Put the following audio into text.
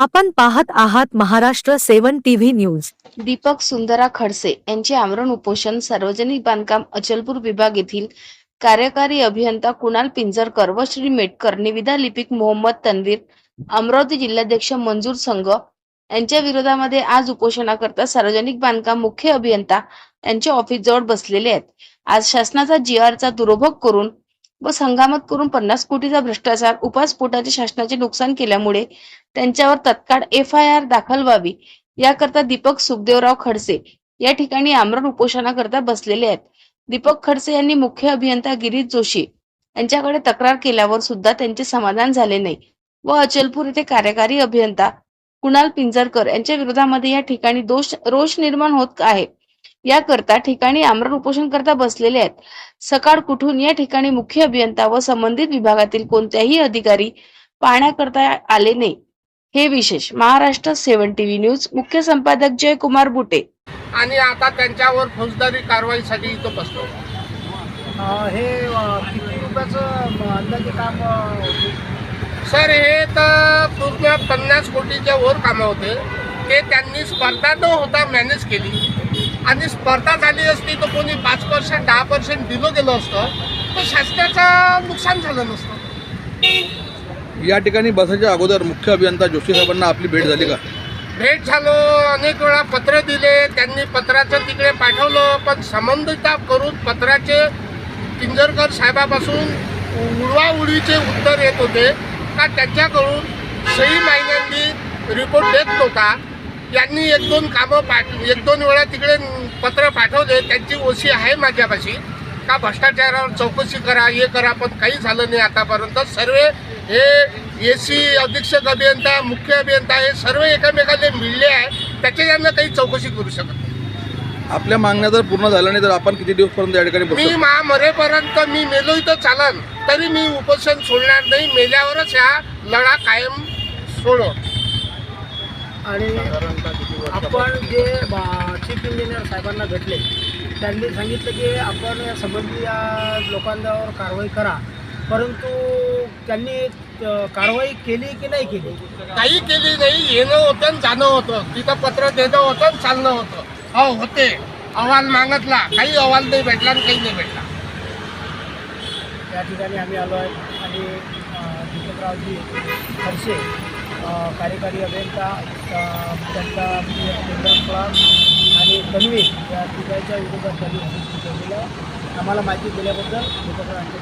आपण पाहत आहात Maharashtra seven TV news. Deepak Sundara Khadse यांचे आमरण उपोषण सार्वजनिक बांधकाम अचलपूर विभाग येथील कार्यकारी अभियंता कुणाल पिंजरकर व श्री मेटकर निविदा लिपिक मोहम्मद तन्वीर अमरावती जिल्हाध्यक्ष मंजूर संघ यांच्या विरोधामध्ये आज उपोषणाकरता सार्वजनिक बांधकाम मुख्य अभियंता यांच्या ऑफिस जवळ बसलेले आहेत. आज शासनाचा जीआरचा चा दुरुपयोग करून व हंगामात करून पन्नास कोटीचा भ्रष्टाचार उपासपोटाचे शासनाचे नुकसान केल्यामुळे त्यांच्यावर तत्काळ एफ आय आर दाखल व्हावी याकरता दीपक सुखदेवराव खडसे या ठिकाणी आमरण उपोषणाकरता बसलेले आहेत. दीपक खडसे यांनी मुख्य अभियंता गिरीश जोशी यांच्याकडे तक्रार केल्यावर सुद्धा त्यांचे समाधान झाले नाही व अचलपूर येथे कार्यकारी अभियंता कुणाल पिंजरकर यांच्या विरोधामध्ये या ठिकाणी दोष रोष निर्माण होत आहे. याकरता ठिकाणी आमरण उपोषण करता बसलेले आहेत. सकाळ कुठून या ठिकाणी मुख्य अभियंता व संबंधित विभागातील कोणत्याही अधिकारी पाहण्याकरता आले नाही. हे विशेष महाराष्ट्र सेवन टीव्ही न्यूज मुख्य संपादक जयकुमार बुटे. आणि आता त्यांच्यावर फौजदारी कारवाईसाठी इथं बसलो. अ, हे किती रुपयाचं अंदाजे काम सर हे तर पूर्ण पन्नास कोटीच्या वर कामं होते. ते त्यांनी स्पर्धा न होता मॅनेज केली. आणि स्पर्धा झाली असती तर कोणी पाच पर्सेंट दहा पर्सेंट दिलं गेलं असतं तर शासनाचं नुकसान झालं नसतं. या ठिकाणी बसायच्या अगोदर मुख्य अभियंता जोशी साहेबांना आपली भेट झाली का? भेट झालो अनेक वेळा पत्र दिले त्यांनी पत्राचं तिकडे पाठवलं पण संबंधिता करून पत्राचे पिंजरकर साहेबापासून उडवाउडवीचे उत्तर येत होते. का त्यांच्याकडून सही महिन्यांनी रिपोर्ट देत नव्हता. यांनी एक दोन कामं पाठ एक दोन वेळा तिकडे पत्र पाठवले त्यांची ओशी आहे माझ्यापाशी. का भ्रष्टाचारावर चौकशी करा हे करा पण काही झालं नाही आतापर्यंत. सर्व हे ए सी अधीक्षक अभियंता मुख्य अभियंता हे सर्व एकमेकांना मिळले आहे. त्याचे यांना काही चौकशी करू शकत नाही. आपल्या मागण्या जर पूर्ण झाल्या नाही तर आपण किती दिवसपर्यंत या ठिकाणी मी बसतो मा मरेपर्यंत मी मेलो इथं चालन तरी मी उपोषण सोडणार नाही. मेल्यावरच हा लढा कायम सोडव आणि आपण जे चीफ इंजिनियर साहेबांना भेटले त्यांनी सांगितलं की आपण या संबंधी या लोकांवर कारवाई करा. परंतु त्यांनी कारवाई केली की नाही केली? काही केली नाही. येणं होतं आणि जाणं होतं. तिथं पत्र देणं होतं आणि चालणं होतं. हो होते. अहवाल मागितला. काही अहवाल नाही भेटला आणि काही नाही भेटला. या ठिकाणी आम्ही आलो आहे. आणि दीपकरावजी खडसे अ, कार्यकारी अभियंता त्यांचा प्रोग्राम क्लास आणि कन्वे या तिघांच्या विरोधात त्यांनी आम्हाला माहिती दिल्याबद्दल दीपकरावांचे